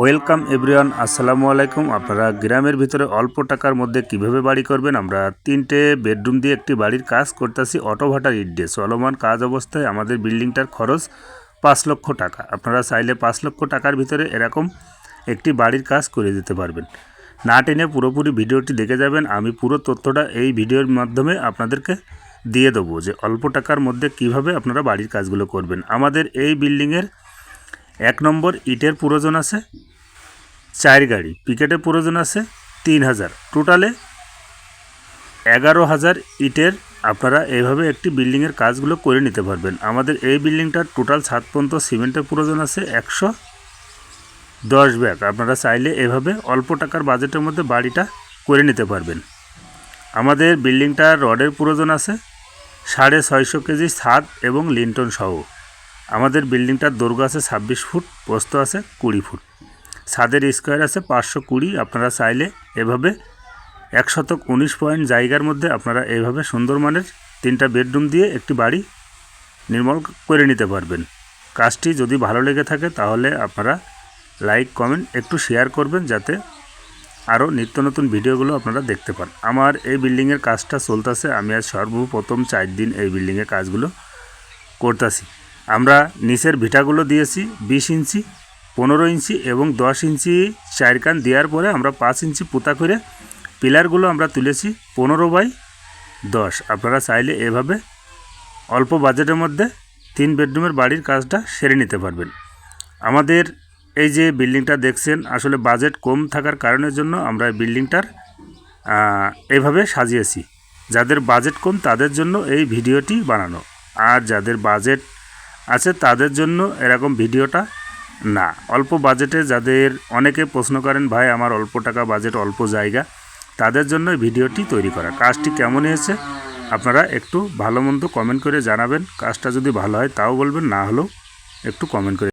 Welcome everyone, আসসালামু আলাইকুম। আপনারা গ্রামের ভিতরে অল্প টাকার মধ্যে কীভাবে বাড়ি করবেন? আমরা তিনটে বেডরুম দিয়ে একটি বাড়ির কাজ করতেছি, অটো ভাটার ইট দিয়ে চলমান কাজ অবস্থায় আমাদের বিল্ডিংটার খরচ পাঁচ লক্ষ টাকা। আপনারা চাইলে পাঁচ লক্ষ টাকার ভিতরে এরকম একটি বাড়ির কাজ করে দিতে পারবেন। না টেনে পুরোপুরি ভিডিওটি দেখে যাবেন। আমি পুরো তথ্যটা এই ভিডিওর মাধ্যমে আপনাদেরকে দিয়ে দেবো যে অল্প টাকার মধ্যে কীভাবে আপনারা বাড়ির কাজগুলো করবেন। আমাদের এই বিল্ডিংয়ের এক নম্বর ইটের প্রয়োজন আছে। চার গাড়ি। পিকেটের প্রয়োজন আছে তিন হাজার। টোটালে এগারো হাজার ইটের আপনারা এইভাবে একটি বিল্ডিংয়ের কাজগুলো করে নিতে পারবেন। আমাদের এই বিল্ডিংটার টোটাল ছাদ পর্যন্ত সিমেন্টের প্রয়োজন আছে একশো দশ ব্যাগ। আপনারা চাইলে এভাবে অল্প টাকার বাজেটের মধ্যে বাড়িটা করে নিতে পারবেন। আমাদের বিল্ডিংটার রডের প্রয়োজন আছে সাড়ে ছয়শো কেজি ছাদ এবং লিন্টন সহ। আমাদের বিল্ডিংটার দৈর্ঘ্য আছে ছাব্বিশ ফুট, প্রস্থ আছে কুড়ি ফুট। ছাদের স্কোয়ার আছে পাঁচশো কুড়ি, আপনারা চাইলে এভাবে এক শতক উনিশ পয়েন্ট জায়গার মধ্যে আপনারা এইভাবে সুন্দর মানের তিনটা বেডরুম দিয়ে একটি বাড়ি নির্মল করে নিতে পারবেন। কাজটি যদি ভালো লেগে থাকে তাহলে আপনারা লাইক, কমেন্ট, একটু শেয়ার করবেন যাতে আরও নিত্য নতুন ভিডিওগুলো আপনারা দেখতে পান। আমার এই বিল্ডিংয়ের কাজটা চলতেছে, আমি আজ সর্বপ্রথম চার দিন এই বিল্ডিংয়ের কাজগুলো করতেছি। আমরা নিচের ভিটাগুলো দিয়েছি বিশ ইঞ্চি পনেরো ইঞ্চি এবং দশ ইঞ্চি চারকান দেওয়ার পরে আমরা পাঁচ ইঞ্চি পোতা করে পিলারগুলো আমরা তুলেছি পনেরো বাই দশ। আপনারা চাইলে এভাবে অল্প বাজেটের মধ্যে তিন বেডরুমের বাড়ির কাজটা সেরে নিতে পারবেন। আমাদের এই যে বিল্ডিংটা দেখছেন, আসলে বাজেট কম থাকার কারণের জন্য আমরা এই বিল্ডিংটার এভাবে সাজিয়েছি। যাদের বাজেট কম তাদের জন্য এই ভিডিওটি বানানো। আর যাদের বাজেট আছে তাদের জন্য এরকম ভিডিওটা না, অল্প বাজেটে যাদের অনেকে প্রশ্ন করেন, ভাই, আমার অল্প টাকা বাজেট, অল্প জায়গা, তাদের জন্য ভিডিওটি তৈরি করা। কাজটি কেমন হয়েছে? আপনারা একটু ভালো মন্দ কমেন্ট করে জানাবেন। কাজটা যদি ভালো হয়, তাও বলবেন, না হলেও একটু কমেন্ট করে